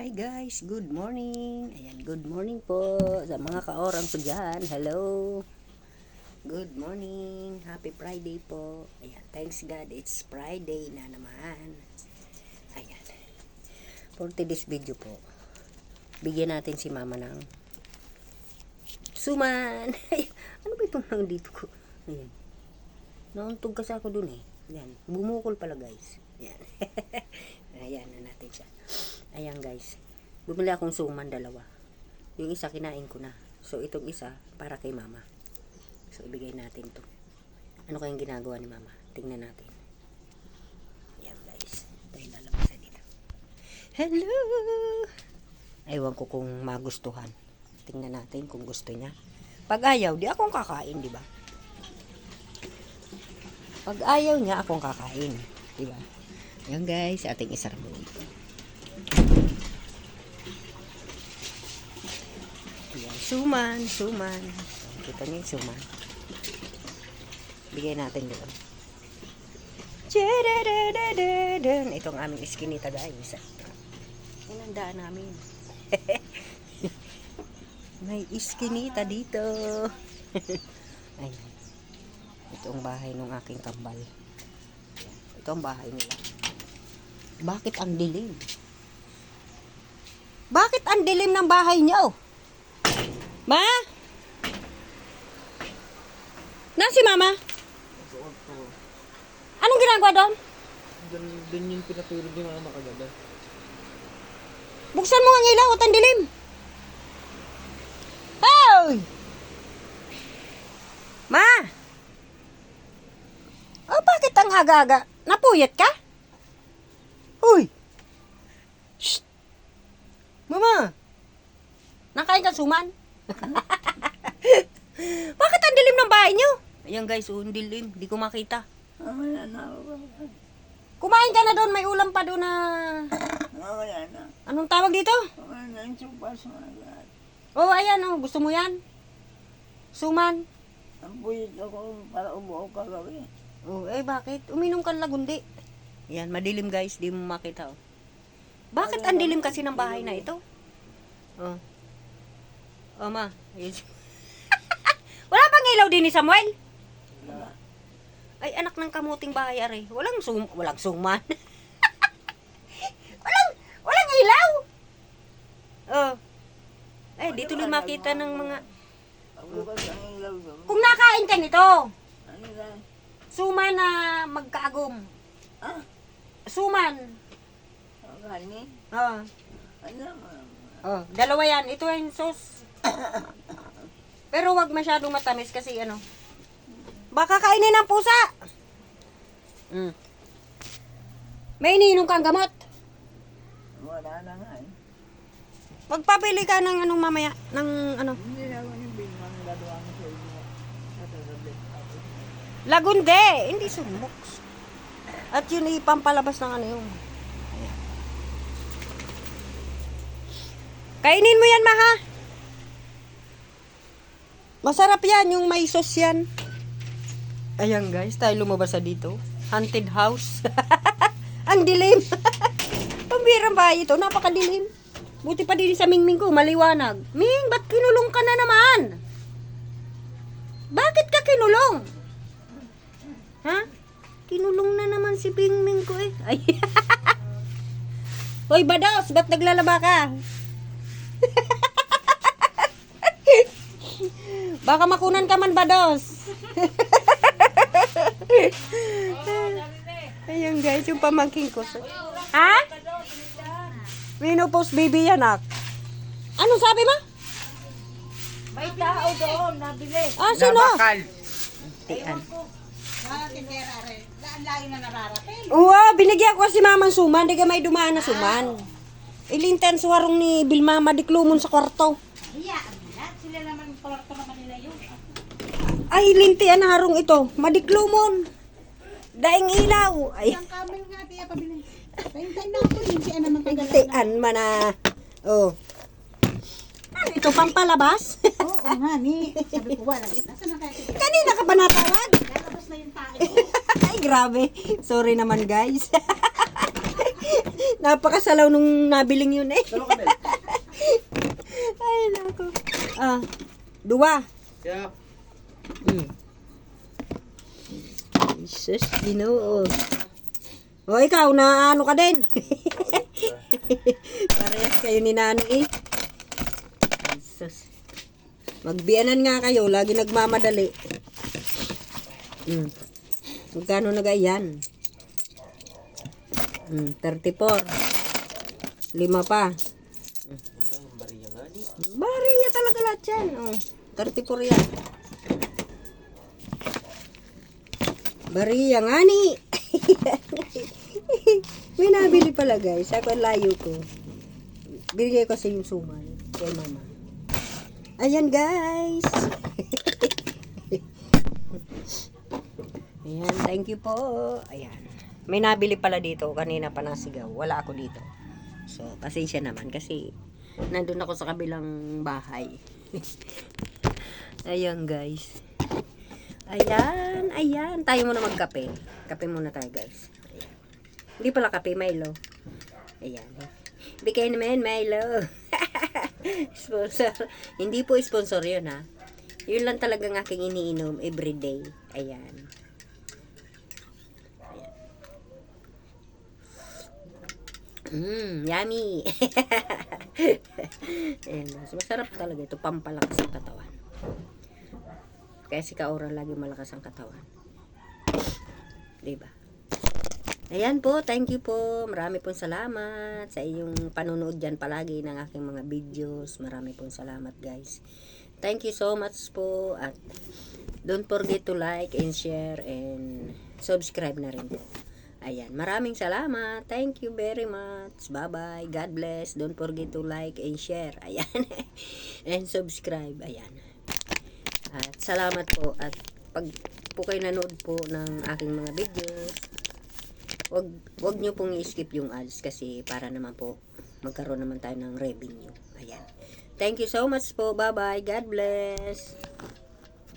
Hi guys, good morning. Ayan, good morning po sa mga kaorang ko dyan. Hello. Good morning. Happy Friday po. Ayan, thanks God, it's Friday na naman. Ayan. For today's video po, bigyan natin si mama ng suman. Ano ba itong nang dito ko? Ayan. Nauntog kasi ako dun eh. Ayan, bumukol pala guys. Ayan. Ayan na natin siya. Ayan guys. Bumili akong suman dalawa. Yung isa kinain ko na. So itong isa para kay mama. So ibigay natin to. Ano kayang ginagawa ni mama? Tingnan natin. Ayan guys. Tayo lalabas na dito. Hello! Ewan ko kung magustuhan. Tingnan natin kung gusto niya. Pag ayaw, di akong kakain, di ba? Pag ayaw niya, akong kakain. Di ba? Ayan guys, ating isarbo. Ayan, suman, suman. Kita niyo yung suman. Bigay natin doon. Ito ang aming iskinita guys. Inandaan namin. May iskinita dito. Ayan. Ito ang bahay ng aking kambal. Ito ang bahay nila. Bakit ang dilim? Bakit ang dilim ng bahay niyo? Ma? Nasi mama? Anong ginagawa doon? Doon, doon yung pinatulog yung anak kagabi. Buksan mo ang ilaw at ang dilim. Hoy! Ma! Oh, bakit ang aga-aga? Napuyat ka? Uy! Shh! Mama! Nakain ka suman? bakit ang dilim ng bahay niyo? Ayan guys, oh, ang dilim. Di ko makita. Wala na. Kumain ka na doon. May ulam pa doon na... Wala na. Anong tawag dito? Wala na yung mga lahat. Oh, ayan oh. Gusto mo yan? Suman. Ang puyit ako para umuo ka gabi. Oh, eh bakit? Uminom ka ng lagundi. Yan, madilim guys. Di mo makita oh. Bakit ang dilim kasi ng bahay na ito? Oh. Oh, ma. Wala bang ilaw din ni Samuel? Wala. Ay, anak ng kamuting bahay, are. Walang sum walang suman. walang, walang ilaw. Oh. Eh, dito lang makita ng mga... Kung nakain ka nito, suman na magkaagom. Ah? Suman. Ang kanin? Oh. Ano? Oh, dalawa yan. Ito yung sauce. Pero wag masyadong matamis kasi ano. Baka kainin ng pusa. Mm. May iniinom kang gamot. Wala na nga eh. Magpapili ka ng anong mamaya. Ng ano. Hindi na ako yung binang gagawa ko sa inyo. Lagunde. Hindi sumuks. At yun ipampalabas ng ano yung. Kainin mo yan, maha. Masarap yan, yung may sauce yan. Ayan guys, tayo lumabas sa dito. Haunted house. Ang dilim. Pambirang bahay ito, napakadilim. Buti pa din sa Mingming ko, maliwanag. Ming, ba't kinulong ka na naman? Bakit ka kinulong? Ha? Kinulong na naman si Mingming ko eh. Ay. Hoy, Bados, ba't naglalaba ka? Baka makunan ka man, Bados. Ayun guys, yung pamangking ko. Ha? Minupos baby yan, ak. Ano sabi mo? May tao doon, nabili. Ah, sino? Tian. Uwa, binigyan ko si Mama suman, di ka may dumaan na suman. Ilintan suwarong ni Bilmama di klumon sa kwarto. Sila naman, kwarto naman nila. Ay, lintian na harong ito. Madiklumon. Daing ilaw. Ay, Kamay nga, tiya pabili. Tayo na ako, hindi naman kayo. tian man na. Oh. Ano ito, pampalabas? Oo, nga, ni. Sabi ko, wala. Nasaan na kaya? Kanina ka pa natawag? Lalabas na yung tayo. Ay, grabe. Sorry naman, guys. Napakasalaw nung nabiling yun eh. Ay, nako. Ah, dua. Kaya, Mm. Jesus, ginoo. O, ikaw, na ano ka din? Parehas kayo ni Nani eh. Jesus. Magbianan nga kayo, lagi nagmamadali. Mm. Magkano na yan? Mm, 34. Lima pa. Bariya talaga lahat yan. Oh, 34 yan. Bariya nga ni. May nabili pala guys. Ako layo ko. Binigay ko sa yung suman. Kay mama. Ayan guys. Ayan, thank you po. Ayan. May nabili pala dito. Kanina pa nasigaw. Wala ako dito. So, pasensya naman kasi nandun ako sa kabilang bahay. ayan guys. Ayan, ayan. Tayo muna magkape. Kape muna tayo guys. Ayan. Hindi pala kape, Milo. Ayan. Bigay naman, Milo. sponsor. Hindi po sponsor yun ha. Yun lang talagang aking iniinom everyday. Ayan. Mmm, yummy. Ayan, mas masarap talaga ito. Pampalakas ang katawan. Kaya si Kaora lagi malakas ang katawan. Diba? Ayan po, thank you po. Marami pong salamat sa iyong panunood dyan palagi ng aking mga videos. Marami pong salamat guys. Thank you so much po at don't forget to like and share and subscribe na rin po. Ayan, maraming salamat. Thank you very much. Bye-bye. God bless. Don't forget to like and share. Ayan. and subscribe. Ayan. At salamat po. At pag po kayo nanood po ng aking mga videos, wag wag niyo pong i-skip yung ads kasi para naman po magkaroon naman tayo ng revenue. Ayan. Thank you so much po. Bye-bye. God bless.